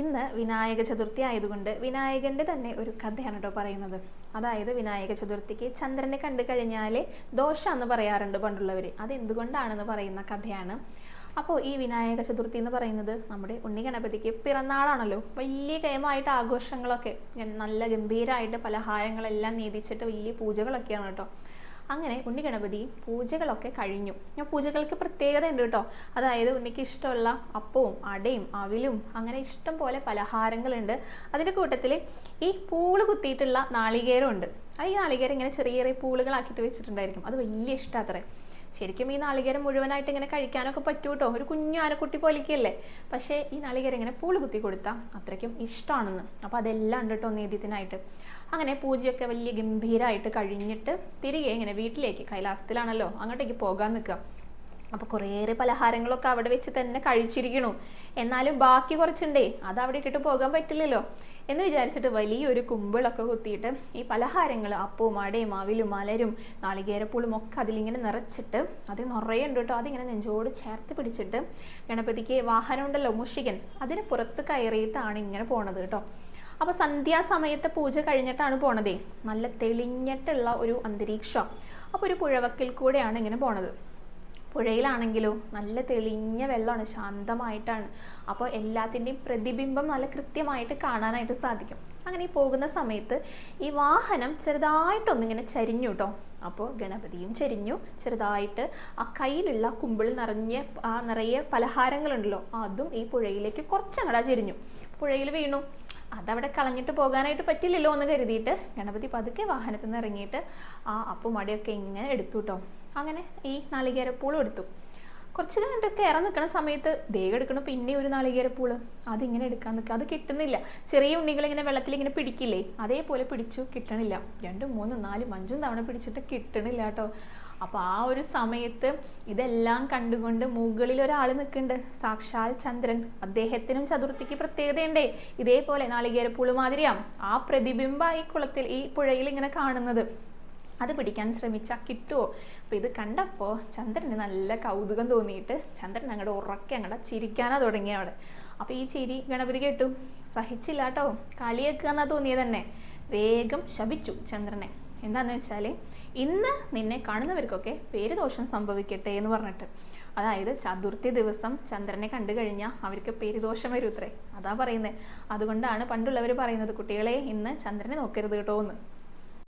ഇന്ന് വിനായക ചതുർത്ഥി ആയതുകൊണ്ട് വിനായകന്റെ തന്നെ ഒരു കഥയാണ് കേട്ടോ പറയുന്നത്. അതായത് വിനായക ചതുർത്ഥിക്ക് ചന്ദ്രനെ കണ്ടു കഴിഞ്ഞാൽ ദോഷം എന്ന് പറയാറുണ്ട് പണ്ടുള്ളവർ അതെന്തുകൊണ്ടാണെന്ന് പറയുന്ന കഥയാണ്. അപ്പോൾ ഈ വിനായക ചതുർത്ഥി എന്ന് പറയുന്നത് നമ്മുടെ ഉണ്ണി ഗണപതിക്ക് പിറന്നാളാണല്ലോ. വലിയ കയമായിട്ട് ആഘോഷങ്ങളൊക്കെ നല്ല ഗംഭീരമായിട്ട് പലഹാരങ്ങളെല്ലാം നീതിച്ചിട്ട് വലിയ പൂജകളൊക്കെയാണ് കേട്ടോ അങ്ങനെ ഉണ്ണി ഗണപതി പൂജകളൊക്കെ കഴിഞ്ഞു. ഞാൻ പൂജകൾക്ക് പ്രത്യേകത ഉണ്ട് കേട്ടോ. അതായത് ഉണ്ണിക്ക് ഇഷ്ടമുള്ള അപ്പവും അടയും അവിലും അങ്ങനെ ഇഷ്ടം പോലെ പലഹാരങ്ങളുണ്ട്. അതിന്റെ കൂട്ടത്തിൽ ഈ പൂൾ കുത്തിയിട്ടുള്ള നാളികേരമുണ്ട്. ആ ഈ നാളികേരം ഇങ്ങനെ ചെറിയ ചെറിയ പൂളുകളാക്കിയിട്ട് വെച്ചിട്ടുണ്ടായിരിക്കും. അത് വലിയ ഇഷ്ടമാത്രേ ശരിക്കും ഈ നാളികേരം മുഴുവനായിട്ട് ഇങ്ങനെ കഴിക്കാനൊക്കെ പറ്റൂ കേട്ടോ ഒരു കുഞ്ഞു ആനക്കുട്ടി പോലിക്കല്ലേ പക്ഷേ ഈ നാളികേരം ഇങ്ങനെ പൂൾ കുത്തി കൊടുത്താൽ അത്രയ്ക്കും ഇഷ്ടമാണെന്ന് അപ്പോൾ അതെല്ലാം ഉണ്ട് കേട്ടോ നേദ്യത്തിനായിട്ട് അങ്ങനെ പൂജയൊക്കെ വലിയ ഗംഭീരമായിട്ട് കഴിഞ്ഞിട്ട് തിരികെ ഇങ്ങനെ വീട്ടിലേക്ക് കൈലാസത്തിലാണല്ലോ അങ്ങോട്ടേക്ക് പോകാൻ നിൽക്കുക. അപ്പോൾ കുറേയേറെ പലഹാരങ്ങളൊക്കെ അവിടെ വെച്ച് തന്നെ കഴിച്ചിരിക്കണു. എന്നാലും ബാക്കി കുറച്ചുണ്ടേ അത് അവിടെ ഇട്ടിട്ട് പോകാൻ പറ്റില്ലല്ലോ. എന്ന് വിചാരിച്ചിട്ട് വലിയൊരു കുമ്പിളൊക്കെ കുത്തിയിട്ട് ഈ പലഹാരങ്ങൾ അപ്പവും അടയും അവിലും മലരും നാളികേരപ്പൂളും ഒക്കെ അതിലിങ്ങനെ നിറച്ചിട്ട് അത് നിറയെ ഉണ്ട് കേട്ടോ. അതിങ്ങനെ നെഞ്ചോട് ചേർത്ത് പിടിച്ചിട്ട് ഗണപതിക്ക് വാഹനം ഉണ്ടല്ലോ മുഷികൻ അതിന് പുറത്ത് കയറിയിട്ടാണ് ഇങ്ങനെ പോണത് കേട്ടോ. അപ്പോൾ സന്ധ്യാസമയത്തെ പൂജ കഴിഞ്ഞിട്ടാണ് പോണതേ. നല്ല തെളിഞ്ഞിട്ടുള്ള ഒരു അന്തരീക്ഷം. അപ്പോൾ ഒരു പുഴവക്കിൽ കൂടെയാണ് ഇങ്ങനെ പോണത്. പുഴയിലാണെങ്കിലോ നല്ല തെളിഞ്ഞ വെള്ളമാണ് ശാന്തമായിട്ടാണ്. അപ്പോൾ എല്ലാത്തിന്റെയും പ്രതിബിംബം നല്ല കൃത്യമായിട്ട് കാണാനായിട്ട് സാധിക്കും. അങ്ങനെ ഈ പോകുന്ന സമയത്ത് ഈ വാഹനം ചെറുതായിട്ടൊന്നിങ്ങനെ ചരിഞ്ഞു കേട്ടോ. അപ്പോൾ ഗണപതിയും ചരിഞ്ഞു. ചെറുതായിട്ട് ആ കയ്യിലുള്ള കുമ്പിൾ നിറഞ്ഞ ആ നിറയെ പലഹാരങ്ങളുണ്ടല്ലോ അതും ഈ പുഴയിലേക്ക് കുറച്ചങ്ങടാ ചരിഞ്ഞു. പുഴയിൽ വീണു. അതവിടെ കളഞ്ഞിട്ട് പോകാനായിട്ട് പറ്റില്ലല്ലോ എന്ന് കരുതിയിട്ട് ഗണപതി പതുക്കെ വാഹനത്തിൽ നിന്ന് ഇറങ്ങിയിട്ട് ആ അപ്പും മടിയൊക്കെ ഇങ്ങനെ എടുത്തു കേട്ടോ അങ്ങനെ ഈ നാളികേരപ്പൂളും എടുത്തു. കുറച്ച് കഴിഞ്ഞിട്ട് കയറാൻ നിൽക്കുന്ന സമയത്ത് ദേഹം എടുക്കണം പിന്നെ ഒരു നാളികേരപ്പൂൾ. അതിങ്ങനെ എടുക്കാൻ നിൽക്കുക. അത് കിട്ടുന്നില്ല. ചെറിയ ഉണ്ണികൾ ഇങ്ങനെ വെള്ളത്തിൽ ഇങ്ങനെ പിടിക്കില്ലേ? അതേപോലെ പിടിച്ചു കിട്ടണില്ല. രണ്ടും മൂന്നും നാലും അഞ്ചും തവണ പിടിച്ചിട്ട് കിട്ടണില്ല കേട്ടോ അപ്പോൾ ആ ഒരു സമയത്ത് ഇതെല്ലാം കണ്ടുകൊണ്ട് മുകളിൽ ഒരാൾ നിൽക്കുന്നുണ്ട്. സാക്ഷാൽ ചന്ദ്രൻ. അദ്ദേഹത്തിനും ചതുർത്ഥിക്ക് പ്രത്യേകതയുണ്ടേ. ഇതേപോലെ നാളികേരപ്പൂൾ മാതിരിയാം. ആ പ്രതിബിംബ ഈ കുളത്തിൽ ഈ പുഴയിൽ ഇങ്ങനെ കാണുന്നത്. അത് പിടിക്കാൻ ശ്രമിച്ച കിട്ടുമോ അപ്പോൾ ഇത് കണ്ടപ്പോൾ ചന്ദ്രന് നല്ല കൗതുകം തോന്നിയിട്ട് ചന്ദ്രൻ അങ്ങോട്ട് ഉറക്കെ അങ്ങോട്ട് ചിരിക്കാനാ തുടങ്ങിയ അവിടെ. അപ്പോൾ ഈ ചിരി ഗണപതി കേട്ടു. സഹിച്ചില്ല കേട്ടോ കളിയേക്കുക എന്നാ തോന്നിയത് തന്നെ വേഗം ശപിച്ചു ചന്ദ്രനെ. എന്താന്ന് വെച്ചാൽ ഇന്ന് നിന്നെ കാണുന്നവർക്കൊക്കെ പേര് ദോഷം സംഭവിക്കട്ടെ എന്ന് പറഞ്ഞിട്ട്. അതായത് ചതുർത്ഥി ദിവസം ചന്ദ്രനെ കണ്ടു കഴിഞ്ഞാൽ അവർക്ക് പേരുദോഷം വരും അതാ പറയുന്നത് അതുകൊണ്ടാണ് പണ്ടുള്ളവർ പറയുന്നത് കുട്ടികളെ ഇന്ന് ചന്ദ്രനെ നോക്കരുത് കേട്ടോ എന്ന്.